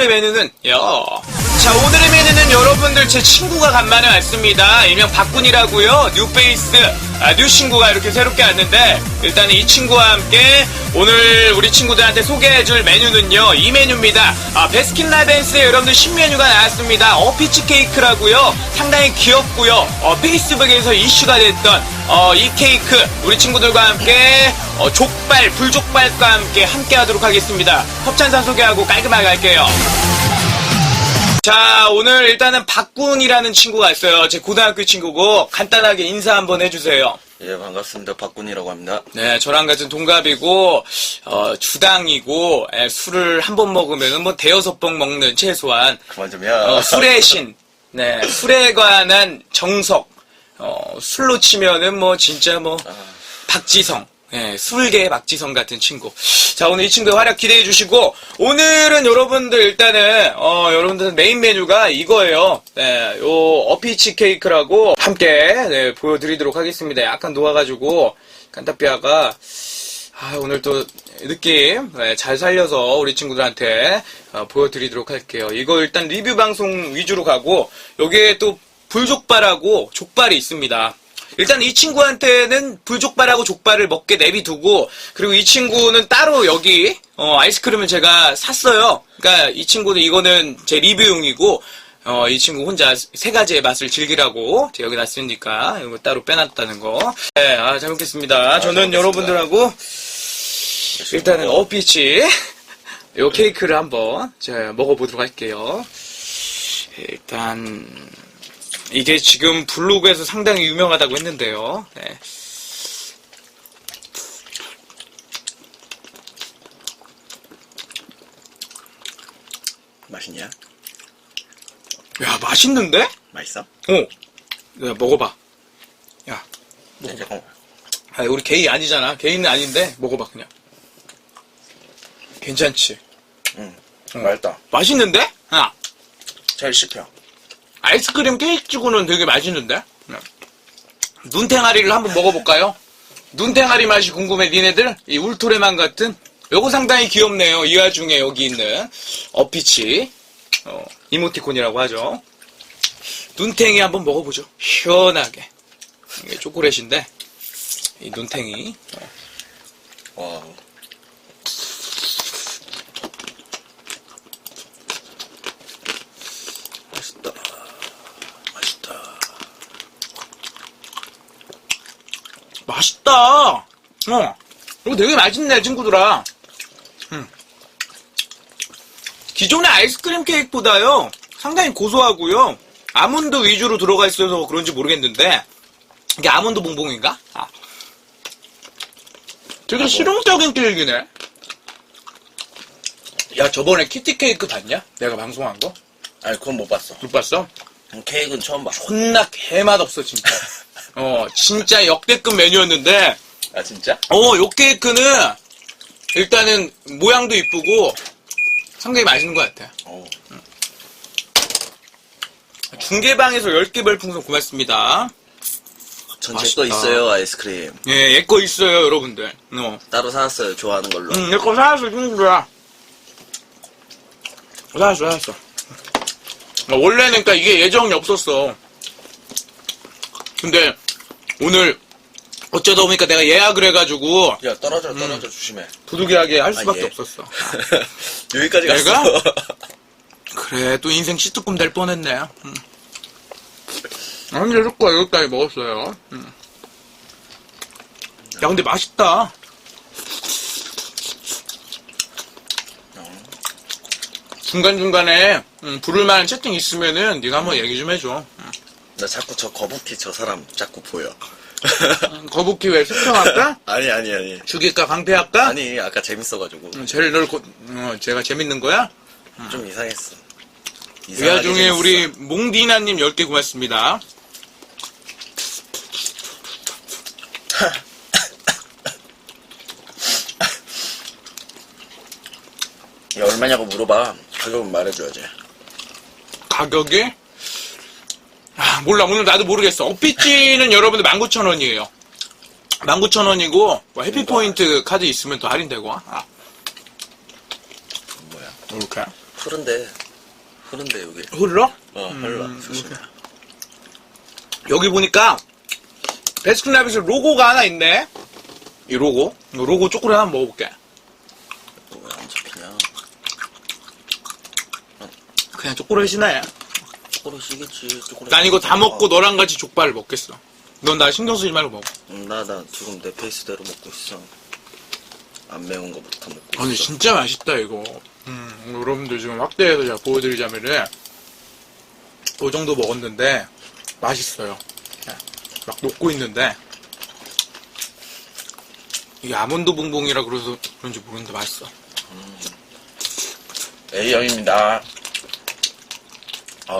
오늘의 메뉴는 요. 자, 오늘의 메뉴는 여러분들 제 친구가 간만에 왔습니다. 일명 박군이라고요. 뉴페이스, 아, 뉴 친구가 이렇게 새롭게 왔는데, 일단 이 친구와 함께 오늘 우리 친구들한테 소개해줄 메뉴는요. 이 메뉴입니다. 아, 베스킨라빈스에 여러분들 신메뉴가 나왔습니다. 어피치 케이크라고요. 상당히 귀엽고요. 어, 페이스북에서 이슈가 됐던 어, 이 케이크 우리 친구들과 함께 어, 족발, 불족발과 함께 함께 하도록 하겠습니다. 협찬사 소개하고 깔끔하게 할게요. 자, 오늘 일단은 박군이라는 친구가 왔어요. 제 고등학교 친구고 간단하게 인사 한번 해주세요. 예, 반갑습니다. 박군이라고 합니다. 네, 저랑 같은 동갑이고 어, 주당이고 예, 술을 한 번 먹으면 뭐 대여섯 번 먹는 최소한 그만 좀요. 어, 술의 신, 네, 술에 관한 정석, 어, 술로 치면은 뭐 진짜 뭐 박지성, 네, 술계 박지성 같은 친구. 자, 오늘 이 친구의 활약 기대해 주시고 오늘은 여러분들 일단은 어, 여러분들 메인 메뉴가 이거예요. 네, 요 어피치 케이크라고 함께 네, 보여드리도록 하겠습니다. 약간 녹아가지고 깐타피아가 아, 오늘 또 느낌 네, 잘 살려서 우리 친구들한테 어, 보여드리도록 할게요. 이거 일단 리뷰 방송 위주로 가고 여기에 또 불족발하고 족발이 있습니다. 일단 이 친구한테는 불족발하고 족발을 먹게 내비두고 그리고 이 친구는 따로 여기 어, 아이스크림을 제가 샀어요. 그러니까 이 친구는 이거는 제 리뷰용이고 어, 이 친구 혼자 세 가지의 맛을 즐기라고 제가 여기 놨으니까 이거 따로 빼놨다는 거. 네, 아, 잘 먹겠습니다. 저는 먹겠습니다. 여러분들하고 일단은 어피치 요 케이크를 한번 제가 먹어보도록 할게요. 일단 이게 지금 블로그에서 상당히 유명하다고 했는데요. 네. 맛있냐? 야 맛있는데? 맛있어? 어. 야 먹어봐. 야, 네, 잠깐만. 아, 우리 게이 아니잖아. 게이는 아닌데 먹어봐 그냥. 괜찮지? 응. 어. 맛있다. 맛있는데? 야, 잘 씹혀. 아이스크림 케이크 치고는 되게 맛있는데? 네. 눈탱아리를 한번 먹어볼까요? 눈탱아리 맛이 궁금해, 니네들? 이 울토레만 같은? 요거 상당히 귀엽네요. 이 와중에 여기 있는 어피치. 어, 이모티콘이라고 하죠. 눈탱이 한번 먹어보죠. 시원하게. 이게 초콜릿인데, 이 눈탱이. 와. 맛있다. 맛있다. 맛있다! 어. 이거 되게 맛있네, 친구들아. 음. 기존의 아이스크림 케이크보다요, 상당히 고소하고요, 아몬드 위주로 들어가 있어서 그런지 모르겠는데, 이게 아몬드 봉봉인가? 아. 되게 실용적인 케이크네. 야, 저번에 키티 케이크 봤냐? 내가 방송한 거? 아니, 그건 못 봤어. 못 봤어? 케이크는 처음 봐. 존나 개맛 없어, 진짜. 어, 진짜 역대급 메뉴였는데, 아, 진짜? 어, 요 케이크는 일단은 모양도 이쁘고 상당히 맛있는 것 같아. 어. 중계방에서 10개 별풍선 고맙습니다. 전제 맛있다. 거 있어요, 아이스크림. 예, 얘 거 있어요, 여러분들. 어. 따로 사왔어요, 좋아하는 걸로. 응, 얘거 사왔어, 친구들아. 사왔어, 사왔어. 어, 원래는 그니까 이게 예정이 없었어. 근데 오늘 어쩌다 보니까 내가 예약을 해가지고 야, 떨어져, 떨어져, 조심해. 부득이하게 할 수밖에 예. 없었어. 여기까지 갔어. 내가? 그래, 또 인생 시트콤 될 뻔했네. 응. 아니, 거 여기까지 먹었어요. 응. 야, 근데 맛있다. 중간 중간에 음, 부를 만한 채팅 있으면은 네가 한번 얘기 좀 해줘. 나 자꾸 저 거북이 저 사람 자꾸 보여. 음, 거북이 왜 수평할까? 아니, 아니, 아니. 죽일까 방패할까? 아니, 아까 재밌어가지고. 음, 쟤를 널 고, 어, 제가 재밌는 거야? 좀 이상했어. 이 이상하게 와중에 재밌어. 우리 몽디나님 10개 고맙습니다. 야, 얼마냐고 물어봐. 가격은 말해줘야지. 가격이? 아, 몰라. 오늘 나도 모르겠어. 어피찌는 여러분들 19,000원이에요. 19,000원이고, 뭐 해피포인트 카드 있으면 더 할인되고. 아, 뭐야. 이렇게. 흐른데 흐른데 여기 흘러? 어 음, 흘러 조심해 여기 보니까 베스킨라빈스 로고가 하나 있네. 이 로고. 이 로고 초콜릿 한번 먹어볼게. 왜안 잡히냐 그냥 초콜릿이네. 초콜릿 난 이거 다 먹고 너랑 같이 족발을 먹겠어. 넌 나 신경 쓰지 말고 먹어. 나나 지금 내 페이스대로 먹고 있어 안 매운 거부터 먹고 아니 있어 진짜 맛있다 이거. 음, 여러분들 지금 확대해서 제가 보여드리자면은 이 정도 먹었는데 맛있어요. 네, 막 녹고 있는데 이게 아몬드 봉봉이라 그래서 그런지 모르는데 맛있어. A형입니다 아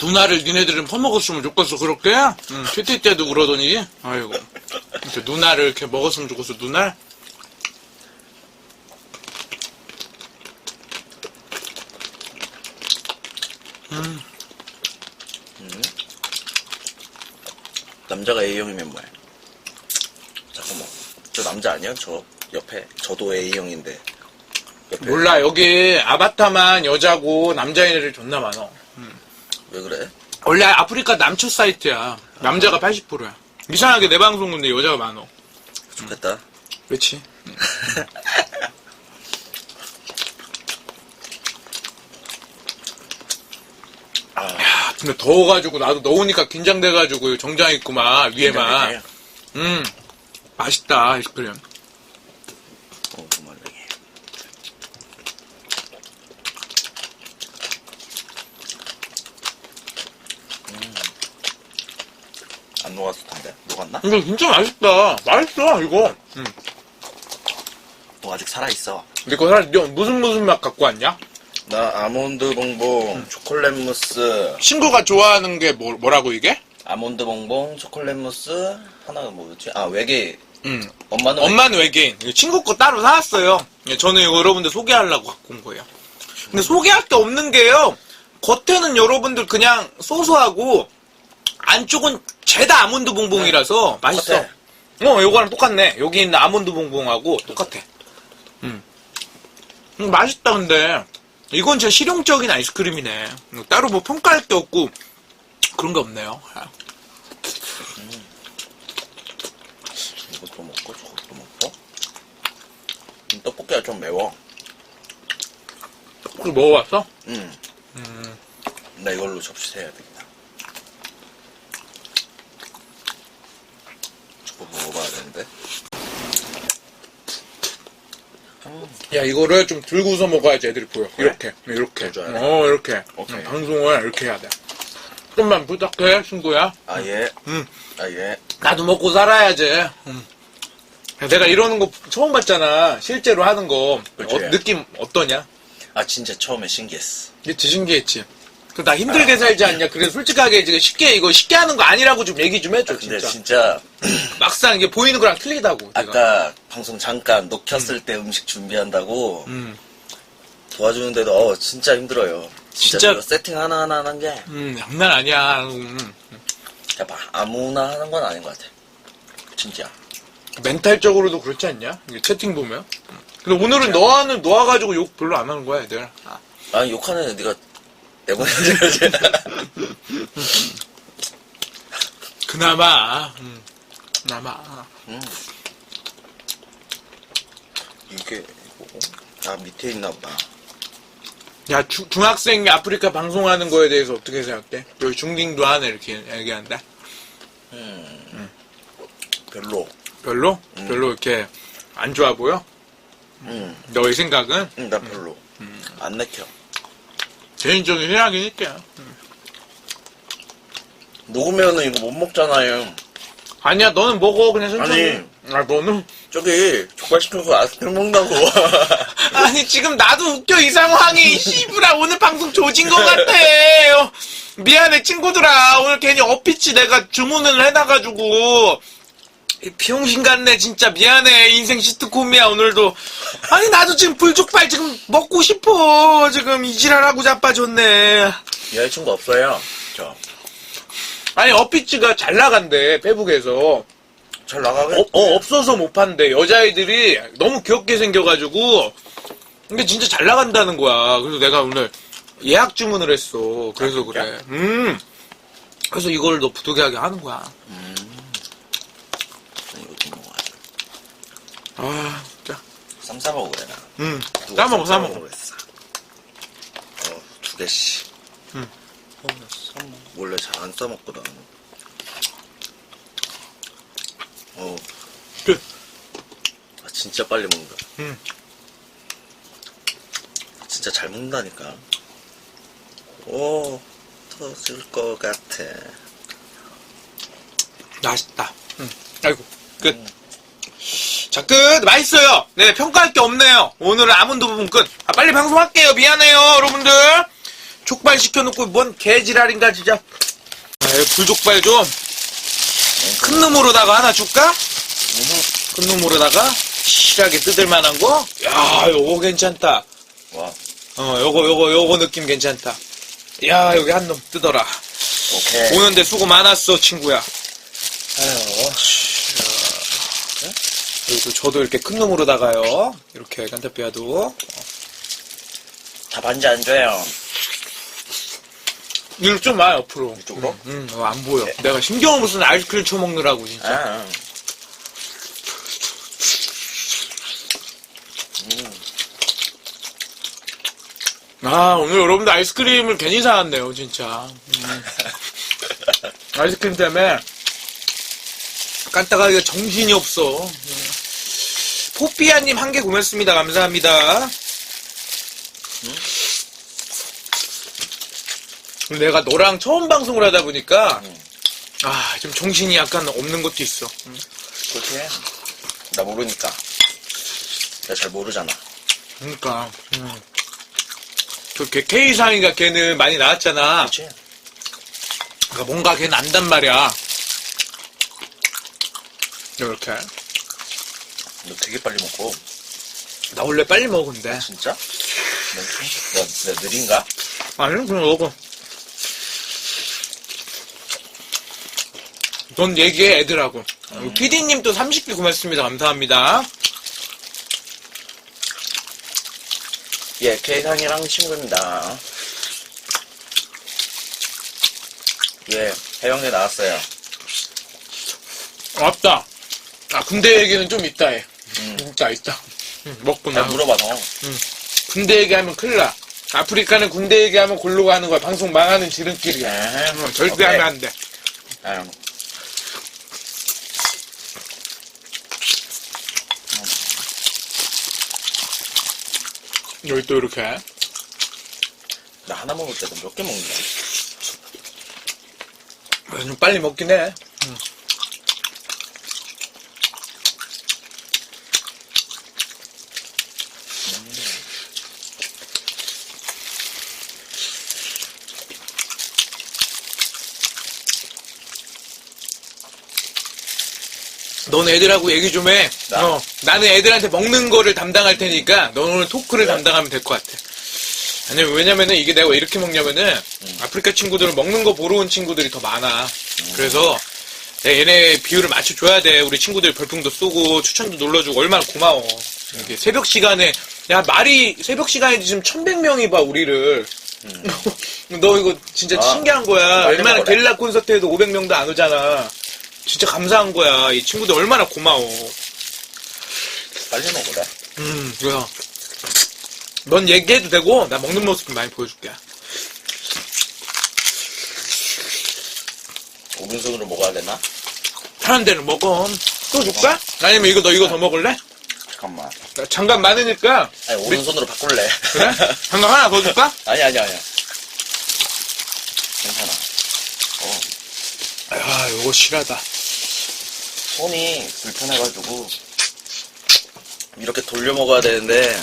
누나를 니네들은 퍼먹었으면 좋겠어. 그렇게? 응, 튀티 때도 그러더니. 아이고. 이렇게 누나를 이렇게 먹었으면 좋겠어 누나? 남자가 A형이면 뭐야 잠깐만. 저 남자 아니야? 저 옆에? 저도 A형인데. 몰라 여기 아바타만 여자고 남자애들이 존나 많어 왜 그래? 원래 아프리카 남초 사이트야. 남자가 80%야. 이상하게 내 방송 근데 여자가 많어. 좋겠다. 그렇지? 아 근데 더워가지고 나도 더우니까 긴장돼가지고 정장 입고 막 위에만? 음. 맛있다 아이스크림 어 말랭이 안 녹았을 텐데 녹았나? 이거 진짜 맛있다 맛있어 이거 음. 너 아직 살아있어 이거 사실 너 무슨 무슨 맛 갖고 왔냐? 나 아몬드 봉봉 초콜릿 무스 친구가 좋아하는 게 뭐, 뭐라고 이게? 아몬드 봉봉 초콜릿 무스 하나가 뭐였지? 아 외계 음. 엄마는 엄마는 외계인. 이거 친구 거 따로 사왔어요. 예, 저는 이거 여러분들 소개하려고 갖고 온 거예요. 근데 소개할 게 없는 게요. 겉에는 여러분들 그냥 소소하고 안쪽은 죄다 아몬드 봉봉이라서 맛있어. 똑같아. 어, 요거랑 똑같네. 여기 있는 아몬드 봉봉하고 똑같아. 음. 음, 맛있다 근데 이건 진짜 실용적인 아이스크림이네. 음, 따로 뭐 평가할 게 없고 그런 게 없네요. 아. 이것도 먹고 저것도 먹고 음, 떡볶이가 좀 매워 그거 먹어봤어? 음. 나 이걸로 접시 세야 되 저거 먹어봐야 되는데. 야 이거를 좀 들고서 먹어야지 애들이 보여. 이렇게. 이렇게. 들어줘야 돼? 어 이렇게. 오케이. 응, 방송을 이렇게 해야 돼. 조금만 부탁해 친구야. 아예. 응. 아예. 나도 먹고 살아야지. 응. 야, 내가 이러는 거 처음 봤잖아. 실제로 하는 거. 그치. 어, 느낌 어떠냐? 아 진짜 처음에 신기했어. 이게 신기했지. 그 나 힘들게 살지 않냐? 그래 솔직하게 지금 쉽게 이거 쉽게 하는 거 아니라고 좀 얘기 좀 해줘 근데 진짜. 진짜 막상 이게 보이는 거랑 틀리다고 내가. 아까 방송 잠깐 녹혔을 때 음식 준비한다고 음, 도와주는데도 어 진짜 힘들어요. 진짜, 진짜- 이거 세팅 하나 하나 하는 게. 음 장난 아니야. 음. 야, 막 아무나 하는 건 아닌 것 같아. 진짜. 멘탈적으로도 그렇지 않냐? 이게 채팅 보면. 근데 오늘은 너와는 너와 가지고 욕 별로 안 하는 거야, 애들. 아니 욕하는 애 네가 내보내줘야지 그나마, 음, 그나마. 음. 이게 뭐고? 아 밑에 있나 보다 야, 주- 중학생이 아프리카 방송하는 거에 대해서 어떻게 생각해? 여기 중딩도 하네, 이렇게 얘기한다. 별로 별로? 별로 이렇게 안 좋아 보여? 응, 너의 생각은? 응, 나 별로 안 내켜 개인적인 생각이니까. 녹으면은 이거 못 먹잖아요 아니야, 너는 먹어, 그냥 천천히. 아니. 아, 너는? 저기 족발 시켜서 아이스크림 먹는다고 아니 지금 나도 웃겨 이 상황이 씨부라 오늘 방송 조진 것 같아 어, 미안해 친구들아 오늘 괜히 어피치 내가 주문을 해놔가지고 이 비용신 같네 진짜 미안해 인생 시트콤이야 오늘도 아니 나도 지금 불족발 지금 먹고 싶어 지금 이지랄하고 자빠졌네 여자친구 없어요 저 아니 어피치가 잘 나간대 페북에서 잘 나가게. 어, 어, 없어서 못 판대. 여자애들이 너무 귀엽게 생겨가지고. 근데 진짜 잘 나간다는 거야. 그래서 내가 오늘 예약 주문을 했어. 그래서 아? 그래. 음. 그래서 이걸 너 부득이하게 하는 거야. 이거 좀 먹어야지. 아, 진짜. 쌈 싸먹어 그래 나. 음. 누가 싸먹어, 쌈 싸먹어. 그랬어. 어, 두 개씩. 음. 어, 나 쌈, 원래 잘 안 싸먹거든. 어, 끝. 아, 진짜 빨리 먹는다. 음. 진짜 잘 먹는다니까. 오, 터질 것 같아. 맛있다. 음. 아이고, 끝. 자, 끝. 맛있어요. 네, 평가할 게 없네요. 오늘은 아몬드 부분 끝. 아, 빨리 방송할게요. 미안해요, 여러분들. 족발 시켜놓고 뭔 개지랄인가, 진짜. 아, 불족발 좀. 큰 놈으로다가 하나 줄까? 큰 놈으로다가 실하게 뜯을 만한 거? 야, 요거 괜찮다. 와, 어, 요거, 요거, 요거 느낌 괜찮다. 야, 여기 한 놈 뜯어라. 오케이. 오는데 수고 많았어, 친구야. 아유, 그리고 저도 이렇게 큰 놈으로다가요. 이렇게 깐타피아도. 다 반지 안 줘요. 이리 좀 와, 옆으로. 이쪽으로? 응, 응, 어, 안 보여. 내가 신경을 무슨 아이스크림 쳐먹느라고, 진짜. 아, 아, 오늘 여러분들 아이스크림을 괜히 사왔네요, 진짜. 음. 아이스크림 때문에 깐따가기가 정신이 없어. 음. 포피아님 한개 고맙습니다. 감사합니다. 음. 내가 너랑 처음 방송을 하다 보니까 음. 아, 좀 정신이 약간 없는 것도 있어. 음. 그렇게 해. 나 모르니까. 나잘 모르잖아. 그러니까 음. 그렇게 K상이가 걔는 많이 나왔잖아. 그렇지? 그러니까 뭔가 걔는 안단 말이야. 이렇게. 너 되게 빨리 먹고. 나 원래 빨리 먹은데. 진짜? 너, 너, 너 느린가? 아니, 그냥 먹어. 넌 얘기해, 애들하고. PD님 또 30개 고맙습니다. 감사합니다. 예, 계상이랑 친구입니다. 예, 해병대 나왔어요. 맞다. 아, 군대 얘기는 좀 이따 해. 음. 이따, 이따. 응, 먹고 잘 나. 물어봐, 너. 군대 얘기하면 큰일 나. 아프리카는 군대 얘기하면 골로 가는 거야. 방송 망하는 지름길이야. 에헤, 어, 절대 오케이. 하면 안 돼. 아유, 여기 또 이렇게. 나 하나 먹을 때도 몇 개 먹는다. 아, 좀 빨리 먹긴 해. 넌 애들하고 얘기 좀 해. 나? 어, 나는 애들한테 먹는 거를 담당할 테니까 넌 오늘 토크를 담당하면 될 것 같아. 아니 왜냐면은 이게 내가 왜 이렇게 먹냐면은 아프리카 친구들은 먹는 거 보러 온 친구들이 더 많아. 그래서 내가 얘네 비율을 맞춰줘야 돼. 우리 친구들 별풍도 쏘고 추천도 눌러주고 얼마나 고마워. 이게 새벽 시간에 야 말이 새벽 시간에 지금 1100명이 봐 우리를. 너 이거 진짜 아, 신기한 거야. 빨리 얼마나 먹어라. 게릴라 콘서트에도 500명도 안 오잖아. 진짜 감사한 거야. 이 친구들 얼마나 고마워. 빨리 먹으래. 음, 뭐야. 넌 얘기해도 되고, 나 먹는 모습 많이 보여줄게. 오른손으로 먹어야 되나? 하는 데는 먹어. 또 줄까? 아니면 이거 너 이거 더 먹을래? 잠깐만. 나 장갑 많으니까. 아니, 오른손으로 바꿀래. 그래? 장갑 하나 더 줄까? 아니, 아니, 아니야. 괜찮아. 아, 이거 실하다. 손이 불편해가지고 이렇게 돌려 먹어야 되는데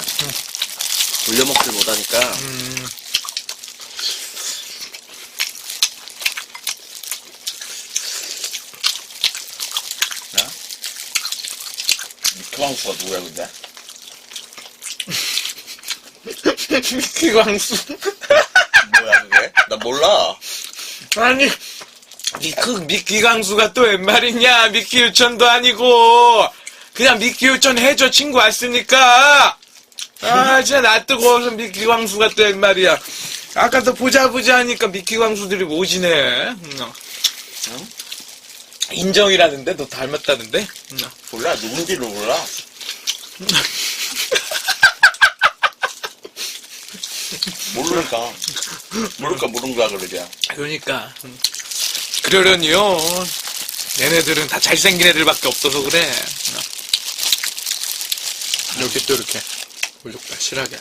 돌려 먹질 못하니까 음, 나 미크방수가 누구야 근데? 미키 광수. 뭐야 그게? 나 몰라. 아니, 이, 그, 미끼 강수가 또 웬 말이냐? 미끼 유천도 아니고, 그냥 미끼 유천 해줘, 친구 왔으니까! 아, 진짜 놔두고서 미끼 광수가 또 웬 말이야. 아까도 보자 보자 하니까 미끼 광수들이 오지네. 음. 응? 인정이라는데? 너 닮았다는데? 음. 몰라 누군지를 몰라. 모르니까 모르니까 모른가 그러냐. 그러니까. 음. 그러려니요. 얘네들은 다 잘생긴 애들밖에 없어서 그래. 음. 이렇게 또 이렇게. 올렸다, 실하게.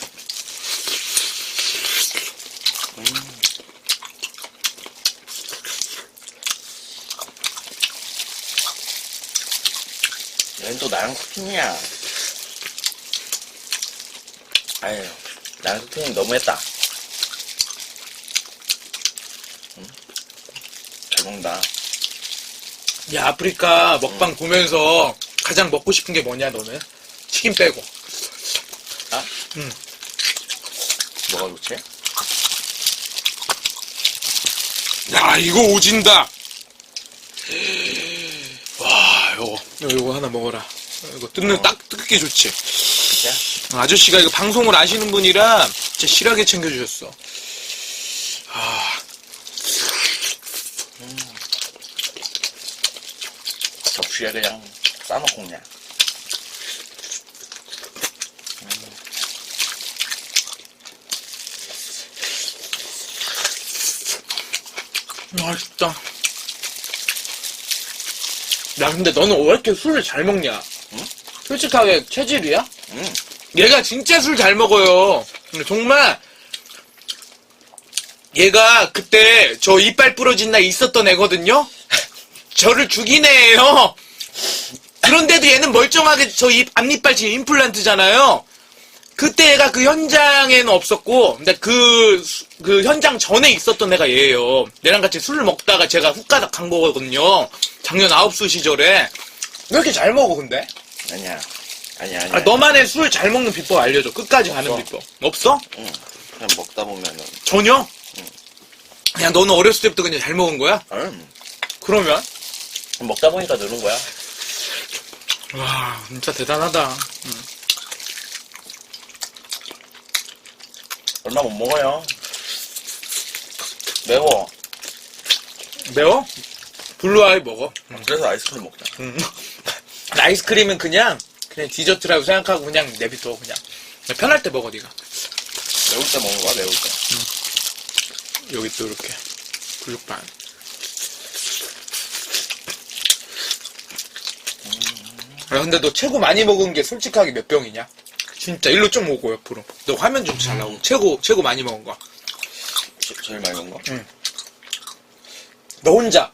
얘는 또 나랑 소통이야. 아유, 나랑 소통이 너무했다. 잘 먹는다. 야, 아프리카 먹방 보면서 가장 먹고 싶은 게 뭐냐, 너는? 치킨 빼고. 아? 응. 뭐가 좋지? 야, 이거 오진다! 와, 요거. 요거, 요거 하나 먹어라. 이거 뜯는, 딱 뜯기 좋지. 진짜? 아저씨가 이거 방송을 아시는 분이라 진짜 실하게 챙겨주셨어. 접시에 그냥 싸놓고 그냥. 맛있다. 야, 근데 너는 왜 이렇게 술을 잘 먹냐? 응? 솔직하게 체질이야? 응. 얘가 진짜 술 잘 먹어요. 근데 정말 얘가 그때 저 이빨 부러진 날 있었던 애거든요. 저를 죽인 애예요. 그런데도 얘는 멀쩡하게 저 입, 앞니빨 지금 임플란트잖아요. 그때 얘가 그 현장에는 없었고, 근데 그, 수- 그 현장 전에 있었던 애가 얘예요. 얘랑 같이 술을 먹다가 제가 훅가닥 간 거거든요. 작년 아홉수 시절에. 왜 이렇게 잘 먹어, 근데? 아니야. 아니야, 아니야. 아, 너만의 술 잘 먹는 비법 알려줘. 끝까지 가는 없어. 비법. 없어? 응. 그냥 먹다 보면은. 전혀? 그냥 너는 어렸을 때부터 그냥 잘 먹은 거야? 응. 그러면? 먹다 보니까 느는 거야. 와, 진짜 대단하다. 얼마 못 먹어요. 매워. 매워? 블루아이 먹어. 그래서 아이스크림 먹자. 음. 아이스크림은 그냥, 그냥 디저트라고 생각하고 그냥 내비둬, 그냥. 편할 때 먹어, 네가 매울 때 먹는 거야, 매울 때. 여기 또 이렇게. 굴육반. 야, 근데 너 최고 많이 먹은 게 솔직하게 몇 병이냐? 진짜 일로 좀 오고 옆으로. 너 화면 좀 잘 나오고. 최고 최고 많이 먹은 거. 제, 제일 많이 먹은 거? 너 혼자.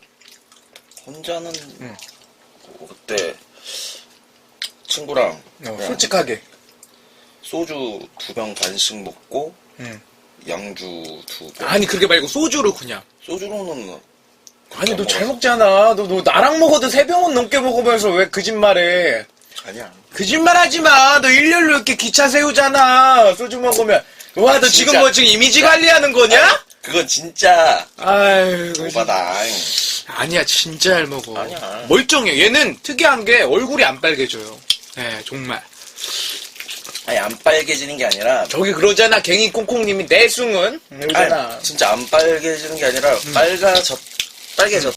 혼자는 응. 그때 친구랑 어, 그냥 솔직하게. 소주 두 병 반씩 먹고 응. 양주 두 병. 아니 그렇게 말고 소주로 그냥. 소주로는 아니 너안 잘. 먹잖아. 너, 너 나랑 먹어도 세 병은 넘게 먹으면서 왜 거짓말해? 아니야. 거짓말하지 마. 너 일렬로 이렇게 기차 세우잖아. 소주 먹으면. 와, 너 지금 진짜. 뭐 지금 이미지 관리하는 거냐? 그건 진짜 아이고. 오바다. 아니야, 진짜 잘 먹어. 아니야. 멀쩡해. 얘는 특이한 게 얼굴이 안 빨개져요. 네, 정말. 아니 안 빨개지는 게 아니라 저기 그러잖아, 갱이 콩콩님이 내숭은? 이러잖아. 아니, 진짜 안 빨개지는 게 아니라 빨가졌 빨개졌